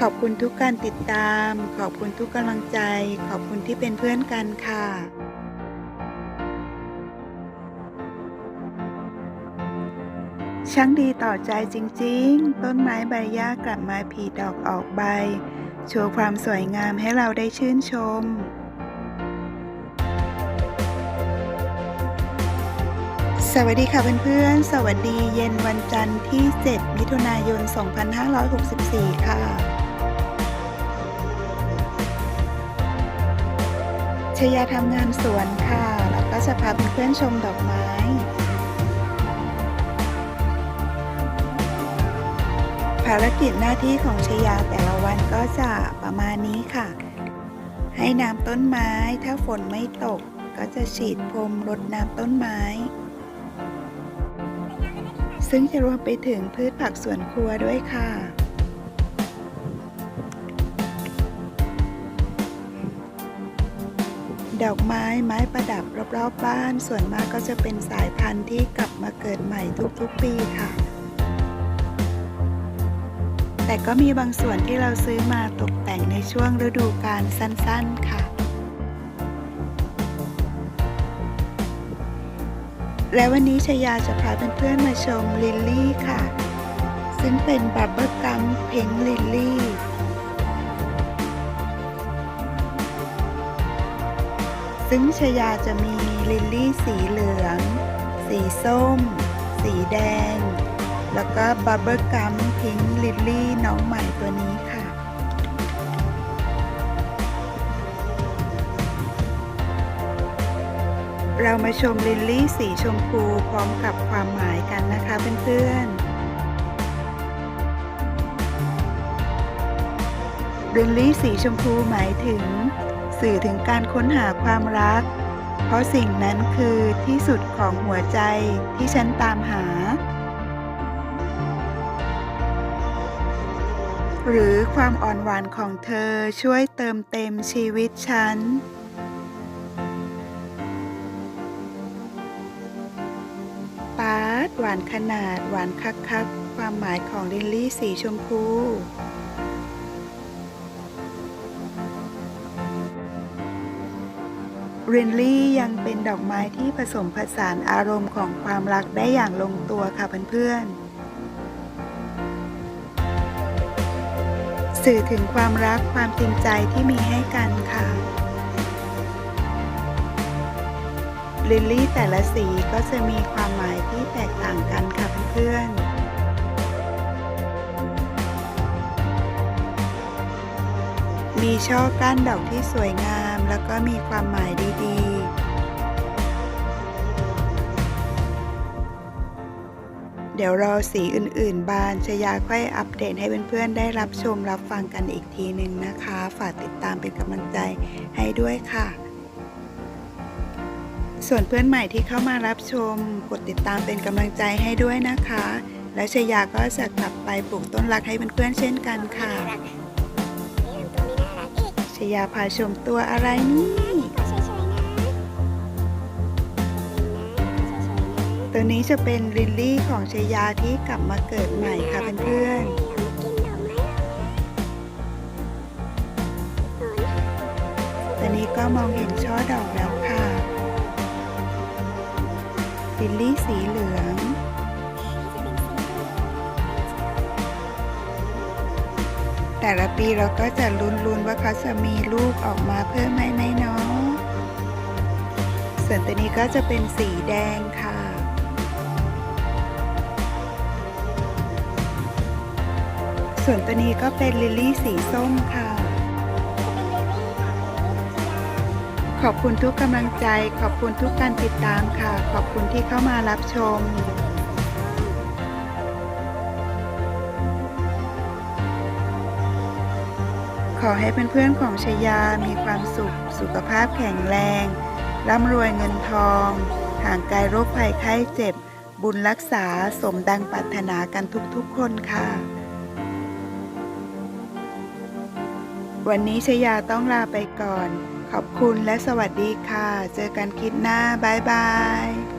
ขอบคุณทุกการติดตาม ขอบคุณทุกกำลังใจ ขอบคุณที่เป็นเพื่อนกันค่ะช่างดีต่อใจจริงๆ ต้นไม้ใบหญ้ากลับมาผลิดอกออกใบ โชว์ความสวยงามให้เราได้ชื่นชม สวัสดีค่ะเพื่อนๆ สวัสดีเย็นวันจันทร์ที่ 7 มิถุนายน 2564 ค่ะ ชยาทำงานสวนค่ะ แล้วก็จะพาเพื่อนๆชมดอกไม้ภารกิจหน้าที่ของชยาแต่ละวันก็จะประมาณนี้ค่ะ ให้น้ำต้นไม้ถ้าฝนไม่ตก ก็จะฉีดพรมรดน้ำต้นไม้ ซึ่งจะรวมไปถึงพืชผักสวนครัวด้วยค่ะ ดอกไม้ไม้ประดับรอบๆบบ้าน ส่วนมากก็จะเป็นสายพันธุ์ที่กลับมาเกิดใหม่ทุกๆปีค่ะ แต่ก็มีบางส่วนที่เราซื้อมาตกแต่งในช่วงฤดูกาลสั้นๆค่ะ และวันนี้ชยาจะพาเพื่อนๆมาชมลิลลี่ค่ะ ซึ่งเป็นบับเบิลกัมพิงลิลลี่ ซึ่งชยาจะมีลิลลี่สีเหลือง สีส้ม สีแดง แล้วก็บับเบิลกัมพิงลิลลี่น้องใหม่ตัวนี้ค่ะ เรามาชมลิลลี่สีชมพูพร้อมกับความหมายกันนะคะเพื่อนๆลิลลี่สีชมพูหมายถึง สื่อถึงการค้นหาความรัก เพราะสิ่งนั้นคือที่สุดของหัวใจที่ฉันตามหา หรือความอ่อนหวานของเธอช่วยเติมเต็มชีวิตฉันปาร์ตหวานขนาดหวานคักคักๆความหมายของลิลลี่สีชมพู รินลี่ยังเป็นดอกไม้ที่ผสมผสานอารมณ์ของความรักได้อย่างลงตัวค่ะเพื่อนๆ สื่อถึงความรักความจริงใจที่มีให้กันค่ะลิลลี่แต่ละสีก็จะมีความหมายที่แตกต่างกันค่ะเพื่อนๆ มีช่อก้านดอกที่สวยงาม แล้วก็มีความหมายดีๆ เดี๋ยวรอสีอื่นๆ บานชยาค่อยอัปเดตให้เพื่อนๆ ได้รับชมรับฟังกันอีกทีหนึ่งนะคะ ฝากติดตามเป็นกำลังใจให้ด้วยค่ะส่วนเพื่อนใหม่ที่เข้ามารับชม กดติดตามเป็นกำลังใจให้ด้วยนะคะ แล้วชยาก็จะกลับไปปลูกต้นรักให้เพื่อนๆเช่นกันค่ะ ชยาพาชมตัวอะไรนี่เตัวนี้จะเป็นลิลลี่ของชยาที่กลับมาเกิดใหม่ค่ะเพื่อนๆๆตัวนี้ก็มองเห็นช่อดอกแล้วค่ะลิลลี่สีเหลือง แต่ละปีเราก็จะลุ้นๆว่าเขาจะมีลูกออกมาเพิ่มไหมไหมเนาะส่วนตัวนี้ก็จะเป็นสีแดงค่ะส่วนตัวนี้ก็เป็นลิลลี่สีส้มค่ะ ขอบคุณทุกกำลังใจ ขอบคุณทุกการติดตามค่ะ ขอบคุณที่เข้ามารับชม อให้เพื่อนๆของชยามีความสุข สุขภาพแข็งแรง ร่ำรวยเงินทอง ห่างไกลโรคภัยไข้เจ็บ บุญรักษาสมดังปรารถนากันทุกๆคนค่ะ วันนี้ชยาต้องลาไปก่อน ขอบคุณและสวัสดีค่ะ เจอกันคลิปหน้า บ๊ายบาย